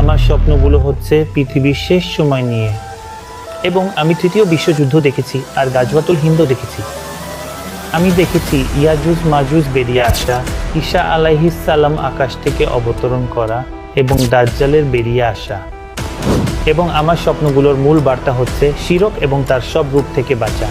আমার স্বপ্নগুলো হচ্ছে পৃথিবীর শেষ সময় নিয়ে। এবং আমি তৃতীয় বিশ্বযুদ্ধ দেখেছি আর গাজওয়াতুল হিন্দও দেখেছি। আমি দেখেছি ইয়াজুজ মাজুজ বেরিয়ে আসা, ঈশা আলাইহিস সালাম আকাশ থেকে অবতরণ করা এবং দাজ্জালের বেরিয়ে আসা। এবং আমার স্বপ্নগুলোর মূল বার্তা হচ্ছে শিরক এবং তার সব রূপ থেকে বাঁচা।